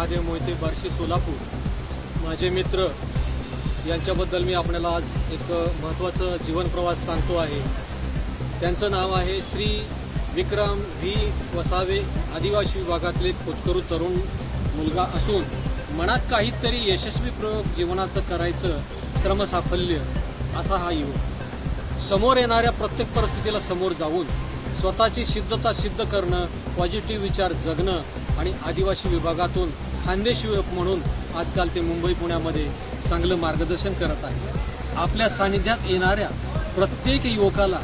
महादेव मोहिते बार्शी सोलापूर. माझे मित्र यांच्याबद्दल मी आपल्याला आज एक महत्त्वाचं जीवनप्रवास सांगतो आहे. त्यांचं नाव आहे श्री विक्रम व्ही. वसावे आदिवासी विभागातले खोतकरू तरुण मुलगा असून मनात काहीतरी यशस्वी प्रयोग जीवनाचं करायचं श्रमसाफल्य असा हा युवक. समोर येणाऱ्या प्रत्येक परिस्थितीला समोर जाऊन स्वतःची सिद्धता सिद्ध करणं पॉझिटिव्ह विचार जगणं आणि आदिवासी विभागातून खानदेश युवक म्हणून आजकाल ते मुंबई पुण्यामध्ये चांगलं मार्गदर्शन करत आहे आपल्या सानिध्यात येणाऱ्या प्रत्येक युवकाला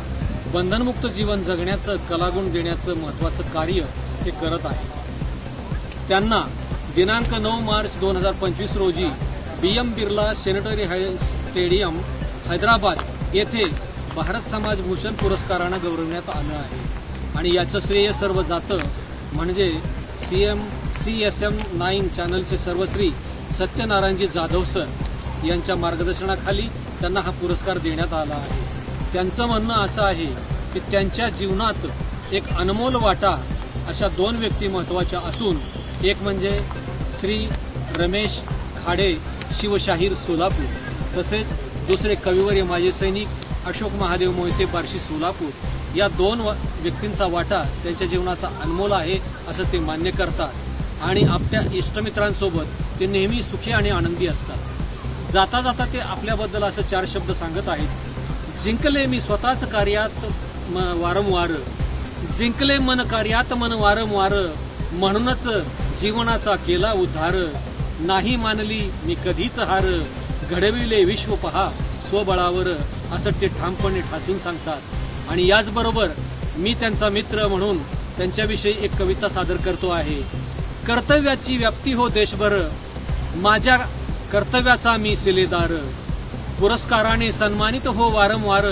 बंधनमुक्त जीवन जगण्याचं कलागुण देण्याचं महत्वाचं कार्य ते करत आहे. त्यांना दिनांक नऊ मार्च दोन हजार पंचवीस रोजी B M Birla sanitary high stadium Hyderabad येथे भारत समाज भूषण पुरस्कारानं गौरवण्यात आलं आहे. आणि याचं श्रेय सर्व जातं म्हणजे C M C S M nine चॅनलचे सर्वश्री सत्यनारायणजी जाधव सर यांच्या मार्गदर्शनाखाली त्यांना हा पुरस्कार देण्यात आला आहे. त्यांचं म्हणणं असं आहे की त्यांच्या जीवनात एक अनमोल वाटा अशा दोन व्यक्ती महत्त्वाच्या असून एक म्हणजे श्री रमेश खाडे शिवशाहीर सोलापूर तसेच दुसरे कविवर्य माजी सैनिक अशोक महादेव मोहिते बार्शी सोलापूर या दोन व- व्यक्तींचा वाटा त्यांच्या जीवनाचा अनमोल आहे असं ते मान्य करतात. आणि आपल्या इष्टमित्रांसोबत ते नेहमी सुखी आणि आनंदी असतात. जाता जाता ते आपल्याबद्दल असं चार शब्द सांगत आहेत. जिंकले मी स्वतःच कार्यात म- वारंवार. जिंकले मन कार्यात मन वारंवार. म्हणूनच जीवनाचा केला उद्धार. नाही मानली मी कधीच हार. घडविले विश्व पहा स्वबळावर. असं ते ठामपणे ठासून सांगतात. आणि याचबरोबर मी त्यांचा मित्र म्हणून त्यांच्याविषयी एक कविता सादर करतो आहे. कर्तव्याची व्याप्ती हो देशभर. माझ्या कर्तव्याचा मी सिलेदार. पुरस्काराने सन्मानित हो वारंवार.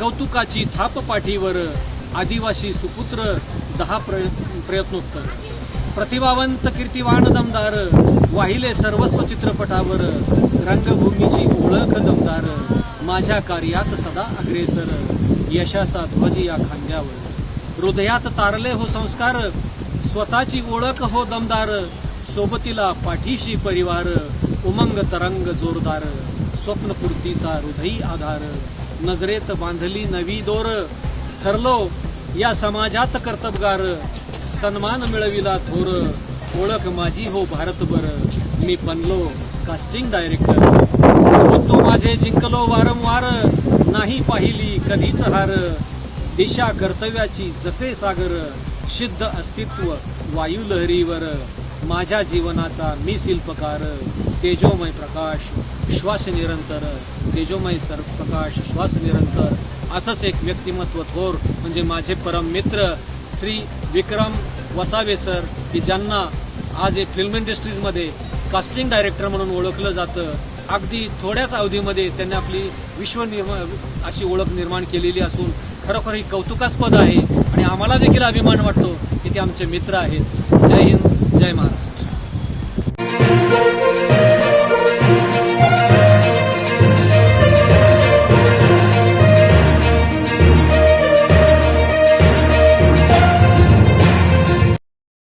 कौतुकाची थाप पाठीवर. आदिवासी सुपुत्र दहा प्रयत्नोत्तर. प्रतिभावंत कीर्तिवान दमदार. वाहिले सर्वस्व चित्रपटावर. रंगभूमीची ओळख दमदार. माझ्या कार्यात सदा अग्रेसर. यशाचा ध्वज या खांद्यावर. हृदयात तारले हो संस्कार. स्वतःची ओळख हो दमदार सोबतीला पाठीशी परिवार उमंग तरंग जोरदार स्वप्नपूर्तीचा हृदयी आधार नजरेत बांधली नवी दोर. ठरलो या समाजात कर्तबगार सन्मान मिळविला थोर. ओळख माझी हो भारतभर मी बनलो कास्टिंग डायरेक्टर होतो माझे जिंकलो वारंवार नाही पाहिली कधीच हार. दिशा कर्तव्याची जसे सागर सिद्ध अस्तित्व वायू लहरीवर. माझ्या जीवनाचा मी शिल्पकार तेजोमय प्रकाश श्वास निरंतर. तेजोमय सर प्रकाश श्वास निरंतर. असंच एक व्यक्तिमत्व थोर म्हणजे माझे परम मित्र श्री विक्रम वसावे सर की ज्यांना आज एक फिल्म इंडस्ट्रीजमध्ये कास्टिंग डायरेक्टर म्हणून ओळखलं जातं. अगदी थोड्याच अवधीमध्ये त्यांनी आपली विश्वनिर्मा अशी ओळख निर्माण केलेली असून खरोखर ही कौतुकास्पद आहे आणि आम्हाला देखील अभिमान वाटतो की ते आमचे मित्र आहेत. जय हिंद.